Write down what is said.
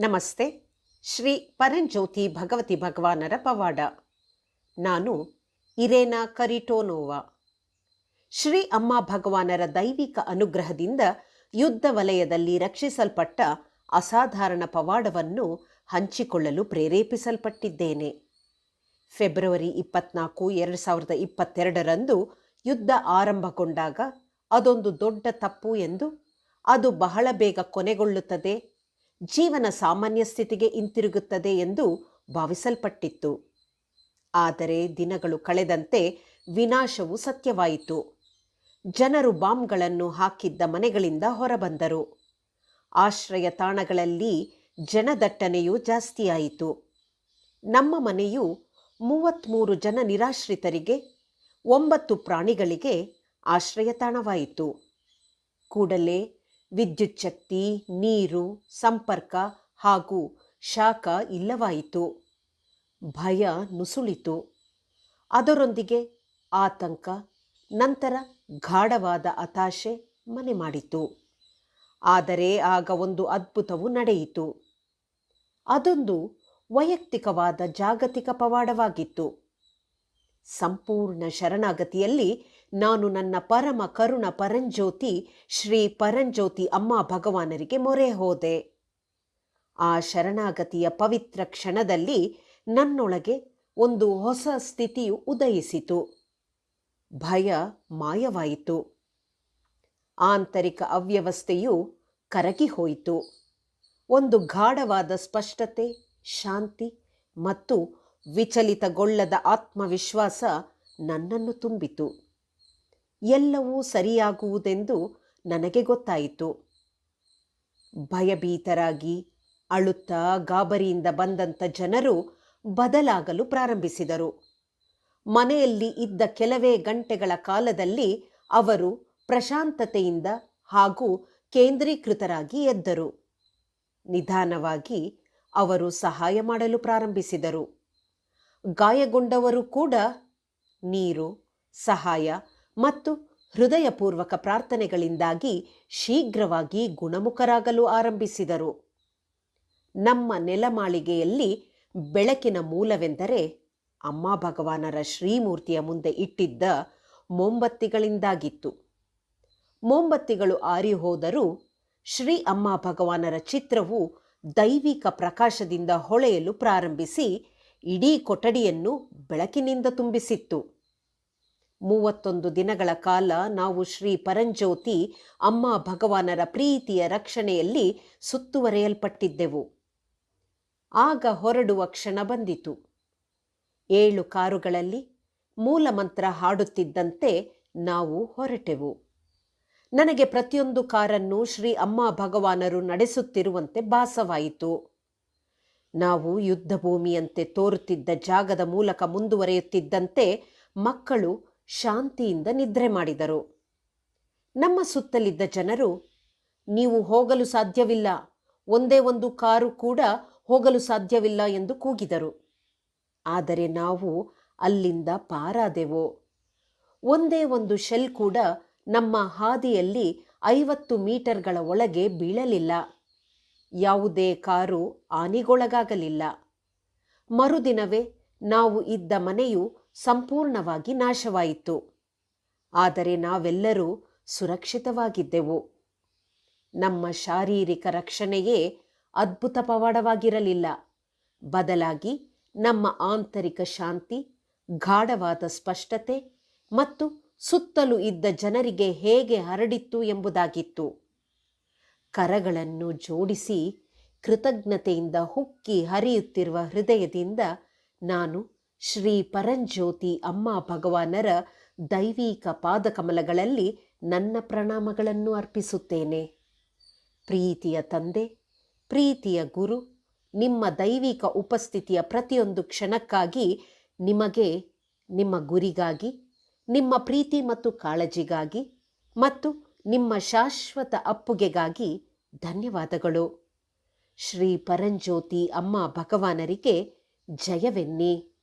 ನಮಸ್ತೆ, ಶ್ರೀ ಪರಂಜ್ಯೋತಿ ಭಗವತಿ ಭಗವಾನರ ಪವಾಡ. ನಾನು ಇರೇನಾ ಕರಿಟೋನೋವಾ. ಶ್ರೀ ಅಮ್ಮ ಭಗವಾನರ ದೈವಿಕ ಅನುಗ್ರಹದಿಂದ ಯುದ್ಧ ವಲಯದಲ್ಲಿ ರಕ್ಷಿಸಲ್ಪಟ್ಟ ಅಸಾಧಾರಣ ಪವಾಡವನ್ನು ಹಂಚಿಕೊಳ್ಳಲು ಪ್ರೇರೇಪಿಸಲ್ಪಟ್ಟಿದ್ದೇನೆ. ಫೆಬ್ರವರಿ ಇಪ್ಪತ್ನಾಲ್ಕು, ಎರಡು ಸಾವಿರದ ಇಪ್ಪತ್ತೆರಡರಂದು ಯುದ್ಧ ಆರಂಭಗೊಂಡಾಗ ಅದೊಂದು ದೊಡ್ಡ ತಪ್ಪು ಎಂದು ಅದು ಬಹಳ ಬೇಗ ಕೊನೆಗೊಳ್ಳುತ್ತದೆ ಜೀವನ ಸಾಮಾನ್ಯ ಸ್ಥಿತಿಗೆ ಹಿಂತಿರುಗುತ್ತದೆ ಎಂದು ಭಾವಿಸಲ್ಪಟ್ಟಿತ್ತು. ಆದರೆ ದಿನಗಳು ಕಳೆದಂತೆ ವಿನಾಶವು ಸತ್ಯವಾಯಿತು. ಜನರು ಬಾಂಬ್ಗಳನ್ನು ಹಾಕಿದ್ದ ಮನೆಗಳಿಂದ ಹೊರಬಂದರು. ಆಶ್ರಯ ತಾಣಗಳಲ್ಲಿ ಜನದಟ್ಟಣೆಯು ಜಾಸ್ತಿಯಾಯಿತು. ನಮ್ಮ ಮನೆಯು ಮೂವತ್ತ್ಮೂರು ಜನ ನಿರಾಶ್ರಿತರಿಗೆ, ಒಂಬತ್ತು ಪ್ರಾಣಿಗಳಿಗೆ ಆಶ್ರಯ ತಾಣವಾಯಿತು. ಕೂಡಲೇ ವಿದ್ಯುತ್ ಶಕ್ತಿ, ನೀರು, ಸಂಪರ್ಕ ಹಾಗೂ ಶಾಖ ಇಲ್ಲವಾಯಿತು. ಭಯ ನುಸುಳಿತು. ಅದರೊಂದಿಗೆ ಆತಂಕ, ನಂತರ ಗಾಢವಾದ ಹತಾಶೆ ಮನೆ ಮಾಡಿತು. ಆದರೆ ಆಗ ಒಂದು ಅದ್ಭುತವು ನಡೆಯಿತು. ಅದೊಂದು ವೈಯಕ್ತಿಕವಾದ ಜಾಗತಿಕ ಪವಾಡವಾಗಿತ್ತು. ಸಂಪೂರ್ಣ ಶರಣಾಗತಿಯಲ್ಲಿ ನಾನು ನನ್ನ ಪರಮ ಕರುಣ ಪರಂಜ್ಯೋತಿ, ಶ್ರೀ ಪರಂಜ್ಯೋತಿ ಅಮ್ಮ ಭಗವಾನರಿಗೆ ಮೊರೆ ಹೋದೆ. ಆ ಶರಣಾಗತಿಯ ಪವಿತ್ರ ಕ್ಷಣದಲ್ಲಿ ನನ್ನೊಳಗೆ ಒಂದು ಹೊಸ ಸ್ಥಿತಿಯು ಉದಯಿಸಿತು. ಭಯ ಮಾಯವಾಯಿತು. ಆಂತರಿಕ ಅವ್ಯವಸ್ಥೆಯು ಕರಗಿಹೋಯಿತು ಒಂದು ಗಾಢವಾದ ಸ್ಪಷ್ಟತೆ, ಶಾಂತಿ ಮತ್ತು ವಿಚಲಿತಗೊಳ್ಳದ ಆತ್ಮವಿಶ್ವಾಸ ನನ್ನನ್ನು ತುಂಬಿತು. ಎಲ್ಲವೂ ಸರಿಯಾಗುವುದೆಂದು ನನಗೆ ಗೊತ್ತಾಯಿತು. ಭಯಭೀತರಾಗಿ, ಅಳುತ್ತಾ ಗಾಬರಿಯಿಂದ ಬಂದಂಥ ಜನರು ಬದಲಾಗಲು ಪ್ರಾರಂಭಿಸಿದರು. ಮನೆಯಲ್ಲಿ ಇದ್ದ ಕೆಲವೇ ಗಂಟೆಗಳ ಕಾಲದಲ್ಲಿ ಅವರು ಪ್ರಶಾಂತತೆಯಿಂದ ಹಾಗೂ ಕೇಂದ್ರೀಕೃತರಾಗಿ ಎದ್ದರು. ನಿಧಾನವಾಗಿ ಅವರು ಸಹಾಯ ಮಾಡಲು ಪ್ರಾರಂಭಿಸಿದರು. ಗಾಯಗೊಂಡವರು ಕೂಡ ನೀರು, ಸಹಾಯ ಮತ್ತು ಹೃದಯಪೂರ್ವಕ ಪ್ರಾರ್ಥನೆಗಳಿಂದಾಗಿ ಶೀಘ್ರವಾಗಿ ಗುಣಮುಖರಾಗಲು ಆರಂಭಿಸಿದರು. ನಮ್ಮ ನೆಲಮಾಳಿಗೆಯಲ್ಲಿ ಬೆಳಕಿನ ಮೂಲವೆಂದರೆ ಅಮ್ಮ ಭಗವಾನರ ಶ್ರೀಮೂರ್ತಿಯ ಮುಂದೆ ಇಟ್ಟಿದ್ದ ಮೊಂಬತ್ತಿಗಳಿಂದಾಗಿತ್ತು. ಮೊಂಬತ್ತಿಗಳು ಆರಿ ಹೋದರೂ ಶ್ರೀ ಅಮ್ಮ ಭಗವಾನರ ಚಿತ್ರವು ದೈವಿಕ ಪ್ರಕಾಶದಿಂದ ಹೊಳೆಯಲು ಪ್ರಾರಂಭಿಸಿ ಇಡೀ ಕೊಠಡಿಯನ್ನು ಬೆಳಕಿನಿಂದ ತುಂಬಿಸಿತ್ತು. ಮೂವತ್ತೊಂದು ದಿನಗಳ ಕಾಲ ನಾವು ಶ್ರೀ ಪರಂಜ್ಯೋತಿ ಅಮ್ಮ ಭಗವಾನರ ಪ್ರೀತಿಯ ರಕ್ಷಣೆಯಲ್ಲಿ ಸುತ್ತುವರೆಯಲ್ಪಟ್ಟಿದ್ದೆವು. ಆಗ ಹೊರಡುವ ಕ್ಷಣ ಬಂದಿತು. ಏಳು ಕಾರುಗಳಲ್ಲಿ ಮೂಲಮಂತ್ರ ಹಾಡುತ್ತಿದ್ದಂತೆ ನಾವು ಹೊರಟೆವು. ನನಗೆ ಪ್ರತಿಯೊಂದು ಕಾರನ್ನು ಶ್ರೀ ಅಮ್ಮ ಭಗವಾನರು ನಡೆಸುತ್ತಿರುವಂತೆ ಭಾಸವಾಯಿತು. ನಾವು ಯುದ್ಧ ಭೂಮಿಯಂತೆ ತೋರುತ್ತಿದ್ದ ಜಾಗದ ಮೂಲಕ ಮುಂದುವರೆಯುತ್ತಿದ್ದಂತೆ ಮಕ್ಕಳು ಶಾಂತಿಯಿಂದ ನಿದ್ರೆ ಮಾಡಿದರು. ನಮ್ಮ ಸುತ್ತಲಿದ್ದ ಜನರು, ನೀವು ಹೋಗಲು ಸಾಧ್ಯವಿಲ್ಲ. ಒಂದೇ ಒಂದು ಕಾರು ಕೂಡ ಹೋಗಲು ಸಾಧ್ಯವಿಲ್ಲ ಎಂದು ಕೂಗಿದರು. ಆದರೆ ನಾವು ಅಲ್ಲಿಂದ ಪಾರಾದೆವು. ಒಂದೇ ಒಂದು ಶೆಲ್ ಕೂಡ ನಮ್ಮ ಹಾದಿಯಲ್ಲಿ ಐವತ್ತು ಮೀಟರ್ಗಳ ಒಳಗೆ ಬೀಳಲಿಲ್ಲ. ಯಾವುದೇ ಕಾರು ಹಾನಿಗೊಳಗಾಗಲಿಲ್ಲ. ಮರುದಿನವೇ ನಾವು ಇದ್ದ ಮನೆಯು ಸಂಪೂರ್ಣವಾಗಿ ನಾಶವಾಯಿತು. ಆದರೆ ನಾವೆಲ್ಲರೂ ಸುರಕ್ಷಿತವಾಗಿದ್ದೆವು. ನಮ್ಮ ಶಾರೀರಿಕ ರಕ್ಷಣೆಯೇ ಅದ್ಭುತ ಪವಾಡವಾಗಿರಲಿಲ್ಲ. ಬದಲಾಗಿ ನಮ್ಮ ಆಂತರಿಕ ಶಾಂತಿ, ಗಾಢವಾದ ಸ್ಪಷ್ಟತೆ ಮತ್ತು ಸುತ್ತಲೂ ಇದ್ದ ಜನರಿಗೆ ಹೇಗೆ ಹರಡಿತ್ತು ಎಂಬುದಾಗಿತ್ತು. ಕರಗಳನ್ನು ಜೋಡಿಸಿ ಕೃತಜ್ಞತೆಯಿಂದ ಹುಕ್ಕಿ ಹರಿಯುತ್ತಿರುವ ಹೃದಯದಿಂದ ನಾನು ಶ್ರೀ ಪರಂಜ್ಯೋತಿ ಅಮ್ಮ ಭಗವಾನರ ದೈವಿಕ ಪಾದಕಮಲಗಳಲ್ಲಿ ನನ್ನ ಪ್ರಣಾಮಗಳನ್ನು ಅರ್ಪಿಸುತ್ತೇನೆ. ಪ್ರೀತಿಯ ತಂದೆ, ಪ್ರೀತಿಯ ಗುರು, ನಿಮ್ಮ ದೈವಿಕ ಉಪಸ್ಥಿತಿಯ ಪ್ರತಿಯೊಂದು ಕ್ಷಣಕ್ಕಾಗಿ ನಿಮಗೆ, ನಿಮ್ಮ ಗುರಿಗಾಗಿ, ನಿಮ್ಮ ಪ್ರೀತಿ ಮತ್ತು ಕಾಳಜಿಗಾಗಿ ಮತ್ತು ನಿಮ್ಮ ಶಾಶ್ವತ ಅಪ್ಪುಗೆಗಾಗಿ ಧನ್ಯವಾದಗಳು. ಶ್ರೀ ಪರಂಜ್ಯೋತಿ ಅಮ್ಮ ಭಗವಾನರಿಗೆ ಜಯವೆನ್ನಿ.